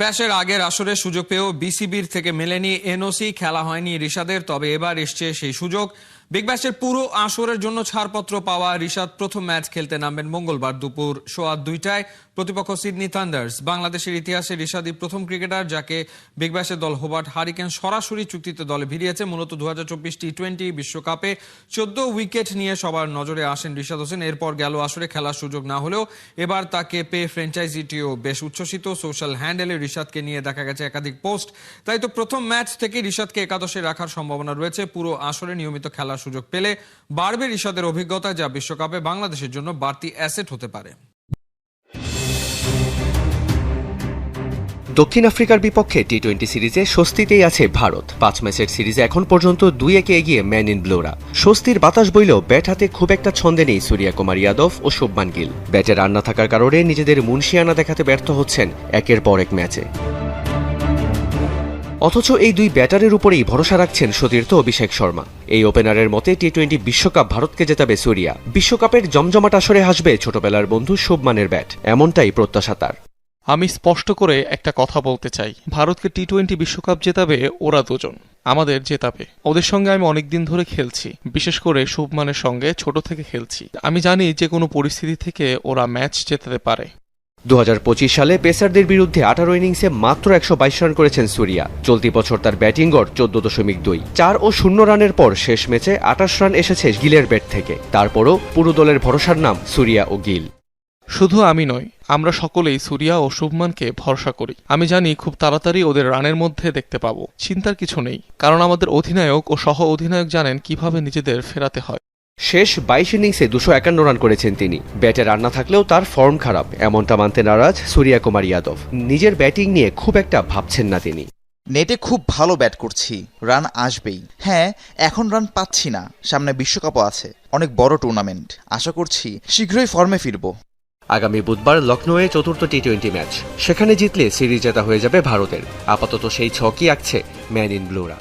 ব্যাসের আগের আসরে সুযোগ পেয়েও বিসিবির থেকে মেলেনি এনওসি, খেলা হয়নি রিশাদের, তবে এবার এসছে সেই সুযোগ। বিগ ব্যাশের পুরো আসরের জন্য ছাড়পত্র পাওয়া রিশাদ প্রথম ম্যাচ খেলতে নামবেন মঙ্গলবার দুপুর সোয়া দুইটায়। প্রতিপক্ষ সিডনি থান্ডার্স। বাংলাদেশের ইতিহাসে রিশাদই প্রথম ক্রিকেটার যাকে বিগ ব্যাশের দল হোবার্ট হারিকেন সরাসরি চুক্তিতে দলে ভিড়িয়েছে। মূলত দু হাজার চব্বিশ টি টোয়েন্টি বিশ্বকাপে চোদ্দ উইকেট নিয়ে সবার নজরে আসেন রিশাদ হোসেন। এরপর গেল আসরে খেলার সুযোগ না হলেও এবার তাকে পেয়ে ফ্র্যাঞ্চাইজিটিও বেশ উচ্ছ্বসিত। সোশ্যাল হ্যান্ডেলে রিশাদকে নিয়ে দেখা গেছে একাধিক পোস্ট। তাই তো প্রথম ম্যাচ থেকে রিশাদকে একাদশে রাখার সম্ভাবনা রয়েছে। পুরো আসরে নিয়মিত খেলার সুযোগ পেলে বাড়বে রিশাদের অভিজ্ঞতা যা বিশ্বকাপে বাংলাদেশের জন্য বাড়তি অ্যাসেট হতে পারে। দক্ষিণ আফ্রিকার বিপক্ষে টি টোয়েন্টি সিরিজে স্বস্তিতেই আছে ভারত। পাঁচ ম্যাচের সিরিজে এখন পর্যন্ত দুই একে এগিয়ে ম্যান ইন ব্লোরা। স্বস্তির বাতাস বইলেও ব্যাট হাতে খুব একটা ছন্দে নেই সূর্যা কুমার যাদব ও শুভমান গিল। ব্যাটে রান্না থাকার কারণে নিজেদের মুন্সিয়ানা দেখাতে ব্যর্থ হচ্ছেন একের পর এক ম্যাচে। অথচ এই দুই ব্যাটারের উপরেই ভরসা রাখছেন সতীর্থ অভিষেক শর্মা। এই ওপেনারের মতে টি টোয়েন্টি বিশ্বকাপ ভারতকে জেতাবে সুরিয়া। বিশ্বকাপের জমজমাট আসরে হাসবে ছোটবেলার বন্ধু শুভমানের ব্যাট। এমনটাই প্রত্যাশা তার। আমি স্পষ্ট করে একটা কথা বলতে চাই। ভারতকে টি টোয়েন্টি বিশ্বকাপ জেতাবে ওরা দুজন। আমাদের জেতাবে। ওদের সঙ্গে আমি অনেকদিন ধরে খেলছি। বিশেষ করে শুভমানের সঙ্গে ছোট থেকে খেলছি। আমি জানি যে কোনো পরিস্থিতি থেকে ওরা ম্যাচ জেতাতে পারে। দু হাজার পঁচিশ সালে পেসারদের বিরুদ্ধে আঠারো ইনিংসে মাত্র একশো বাইশ রান করেছেন সুরিয়া। চলতি বছর তার ব্যাটিং গড় চোদ্দ দশমিক দুই। চার ও শূন্য রানের পর শেষ ম্যাচে আঠাশ রান এসেছে গিলের ব্যাট থেকে। তারপরও পুরো দলের ভরসার নাম সুরিয়া ও গিল। শুধু আমি নয় আমরা সকলেই সুরিয়া ও শুভমানকে ভরসা করি। আমি জানি খুব তাড়াতাড়ি ওদের রানের মধ্যে দেখতে পাবো। চিন্তার কিছু নেই, কারণ আমাদের অধিনায়ক ও সহ অধিনায়ক জানেন কীভাবে নিজেদের ফেরাতে হয়। শেষ বাইশ ইনিংসে দুশো একান্ন রান করেছেন তিনি। ব্যাটে রান না থাকলেও তার ফর্ম খারাপ এমনটা মানতে নারাজ সূর্যা কুমার যাদব নিজের ব্যাটিং নিয়ে খুব একটা ভাবছেন না তিনি। নেটে খুব ভালো ব্যাট করছি রান আসবেই। হ্যাঁ এখন রান পাচ্ছি না সামনে বিশ্বকাপও আছে অনেক বড় টুর্নামেন্ট আশা করছি শীঘ্রই ফর্মে ফিরবো। আগামী বুধবার লখনৌয়ে চতুর্থ টি টোয়েন্টি ম্যাচ। সেখানে জিতলে সিরিজ জেতা হয়ে যাবে ভারতের। আপাতত সেই ছকই আঁকছে ম্যান ইন ব্লুরা।